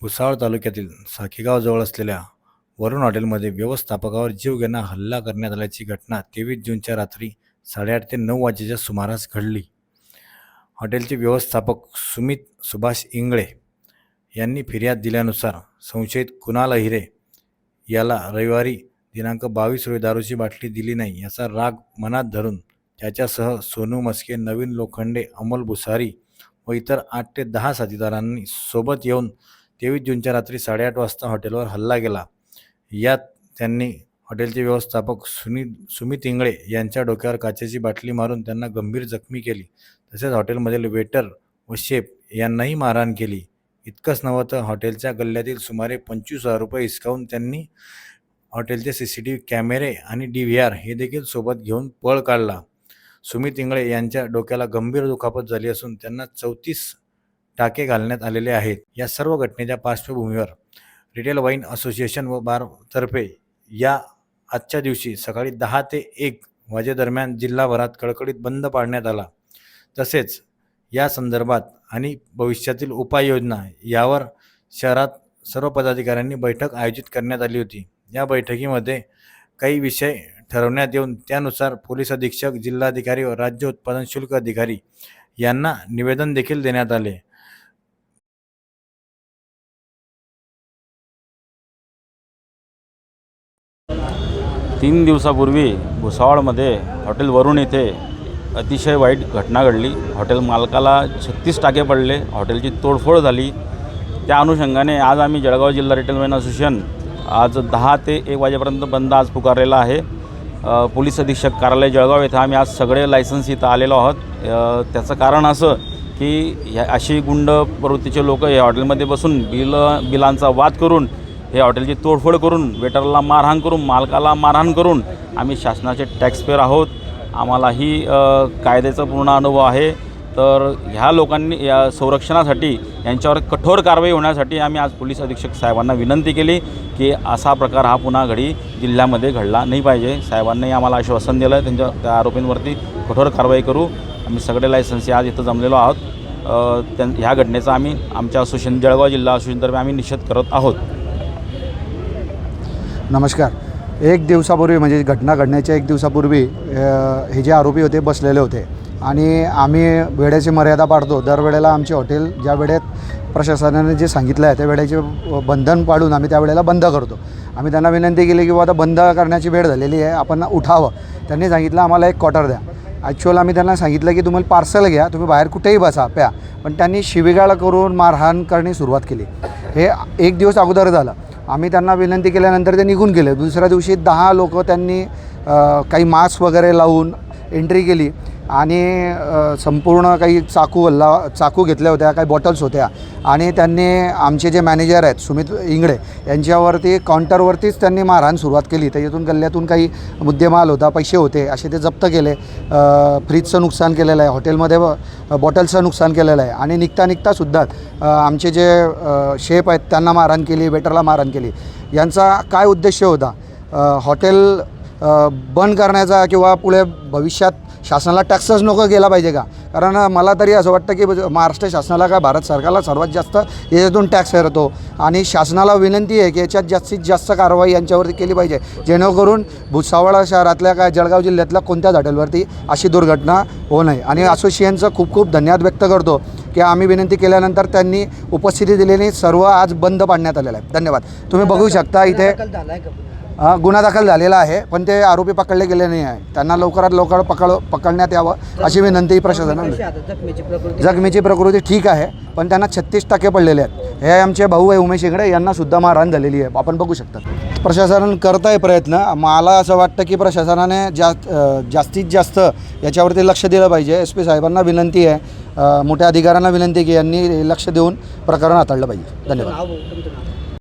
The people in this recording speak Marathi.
भुसावळ तालुक्यातील साखेगावजवळ असलेल्या वरुण हॉटेलमध्ये व्यवस्थापकावर जीवघेणा हल्ला करण्यात आल्याची घटना तेवीस जूनच्या रात्री साडेआठ ते नऊ वाजेच्या सुमारास घडली. हॉटेलचे व्यवस्थापक सुमित सुभाष इंगळे यांनी फिर्याद दिल्यानुसार संशयित कुणाल अहिरे याला रविवारी दिनांक बावीस रोजी दारूची बाटली दिली नाही याचा राग मनात धरून त्याच्यासह सोनू मस्के नवीन लोखंडे अमोल भुसारी व इतर आठ ते दहा साथीदारांनी सोबत येऊन तेवीस जूनच्या रात्री साडेआठ वाजता हॉटेलवर हल्ला केला. यात त्यांनी हॉटेलचे व्यवस्थापक सुनी सुमित इंगळे यांच्या डोक्यावर काचेची बाटली मारून त्यांना गंभीर जखमी केली. तसेच हॉटेलमधील वेटर व शेफ यांनाही मारहाण केली. इतकंच नव्हं तर हॉटेलच्या गल्ल्यातील सुमारे पंचवीस हजार रुपये हिसकावून त्यांनी हॉटेलचे सी सी टी व्ही कॅमेरे आणि डी व्ही आर हे देखील सोबत घेऊन पळ काढला. सुमित इंगळे यांच्या डोक्याला गंभीर दुखापत झाली असून त्यांना चौतीस टाके घालण्यात आलेले आहेत. या सर्व घटनेच्या पार्श्वभूमीवर रिटेल वाईन असोसिएशन व बारतर्फे या आजच्या दिवशी सकाळी दहा ते एक वाजेदरम्यान जिल्हाभरात कडकडीत बंद पाडण्यात आला. तसेच या संदर्भात आणि भविष्यातील उपाययोजना यावर शहरात सर्व पदाधिकाऱ्यांनी बैठक आयोजित करण्यात आली होती. या बैठकीमध्ये काही विषय ठरवण्यात येऊन त्यानुसार पोलीस अधीक्षक जिल्हाधिकारी व राज्य उत्पादन शुल्क अधिकारी यांना निवेदन देखील देण्यात आले. तीन दिवसापूर्वी भुसावळमध्ये हॉटेल वरुण येथे अतिशय वाईट घटना घडली. हॉटेल मालकाला छत्तीस टाके पडले. हॉटेलची तोडफोड झाली. त्या अनुषंगाने आज आम्ही जळगाव जिल्हा रिटेल मेन असोसिएशन आज दहा ते एक वाजेपर्यंत बंद आज पुकारलेला आहे. पोलीस अधीक्षक कार्यालय जळगाव येथे आम्ही आज सगळे लायसन्स इथं आलेलो आहोत. त्याचं कारण असं की ह्या अशी गुंड प्रवृत्तीचे लोक या हॉटेलमध्ये बसून बिल बिलांचा वाद करून हे हॉटेलची तोडफोड करून वेटरला मारहाण करून मालकाला मारहाण करून आम्ही शासनाचे टॅक्सपेअर आहोत. आम्हालाही कायद्याचा पूर्ण अनुभव आहे. तर ह्या लोकांनी या संरक्षणासाठी यांच्यावर कठोर कारवाई होण्यासाठी आम्ही आज पोलीस अधीक्षक साहेबांना विनंती केली की असा प्रकार हा पुन्हा घडी जिल्ह्यामध्ये घडला नाही पाहिजे. साहेबांनी आम्हाला आश्वासन दिलं त्यांच्या त्या आरोपींवरती कठोर कारवाई करू. आम्ही सगळे लायसन्सी आज इथं जमलेलो आहोत. त्या ह्या घटनेचा आम्ही आमच्या असोसिएशन जळगाव जिल्हा असोसिएशनतर्फे आम्ही निषेध करत आहोत. नमस्कार. एक दिवसापूर्वी म्हणजे घटना घडण्याच्या एक दिवसापूर्वी हे जे आरोपी होते बसलेले होते. आणि आम्ही वेळेची मर्यादा पाडतो. दरवेळेला आमचे हॉटेल ज्या वेळेत प्रशासनाने जे सांगितलं आहे त्या वेळेचे बंधन पाडून आम्ही त्यावेळेला बंद करतो. आम्ही त्यांना विनंती केली की आता बंद करण्याची वेळ झालेली आहे. आपण उठावं. त्यांनी सांगितलं आम्हाला एक क्वार्टर द्या. ॲक्च्युअल आम्ही त्यांना सांगितलं की तुम्हाला पार्सल घ्या. तुम्ही बाहेर कुठेही बसा प्या. पण त्यांनी शिवीगाळ करून मारहाण करणे सुरुवात केली. हे एक दिवस अगोदर झालं. आम्ही त्यांना विनंती केल्यानंतर ते निघून गेले. दुसऱ्या दिवशी दहा लोक त्यांनी काही मास्क वगैरे लावून एंट्री केली. आणि संपूर्ण काही चाकू हल्ला चाकू घेतल्या होत्या काही बॉटल्स होत्या. आणि त्यांनी आमचे जे मॅनेजर आहेत सुमित इंगळे यांच्यावरती काउंटरवरतीच त्यांनी मारहाण सुरुवात केली. त्याच्यातून गल्ल्यातून काही मुद्देमाल होता पैसे होते असे ते जप्त केले. फ्रीजचं नुकसान केलेलं आहे हॉटेलमध्ये बॉटल्सचं नुकसान केलेलं आहे. आणि निघता निघतासुद्धा आमचे जे शेप शेफ आहेत त्यांना मारहाण केली वेटरला मारहाण केली. यांचा काय उद्देश होता? हॉटेल बंद करण्याचा किंवा पुढे भविष्यात शासनाला टॅक्सच नको गेला पाहिजे का? कारण मला तरी असं वाटतं की महाराष्ट्र शासनाला का भारत सरकारला सर्वात जास्त याच्यातून टॅक्स येतो? आणि शासनाला विनंती आहे की याच्यात जास्तीत जास्त कारवाई यांच्यावरती केली पाहिजे. जेणेकरून भुसावळ शहरातल्या काय जळगाव जिल्ह्यातल्या कोणत्याच हॉटेलवरती अशी दुर्घटना होऊ नये. आणि असोसिएशनचं खूप खूप धन्यवाद व्यक्त करतो की आम्ही विनंती केल्यानंतर त्यांनी उपस्थिती दिलेली सर्व आज बंद पाडण्यात आलेलं आहे. धन्यवाद. तुम्ही बघू शकता इथे गुन्हा दाखल झालेला आहे पण ते आरोपी पकडले गेले नाही आहे. त्यांना लवकरात लवकर पकड पकडण्यात यावं अशी विनंती प्रशासनाने जखमीची प्रकृती? ठीक आहे पण त्यांना छत्तीस टक्के पडलेले आहेत. हे आमचे भाऊ आहे उमेश इंगडे यांना सुद्धा मारहाण झालेली आहे. आपण बघू शकता. प्रशासन करत आहे प्रयत्न. मला असं वाटतं की प्रशासनाने जास्त जास्तीत जास्त याच्यावरती लक्ष दिलं पाहिजे. एस पी साहेबांना विनंती आहे मोठ्या अधिकाऱ्यांना विनंती की यांनी लक्ष देऊन प्रकरण हाताळलं पाहिजे. धन्यवाद.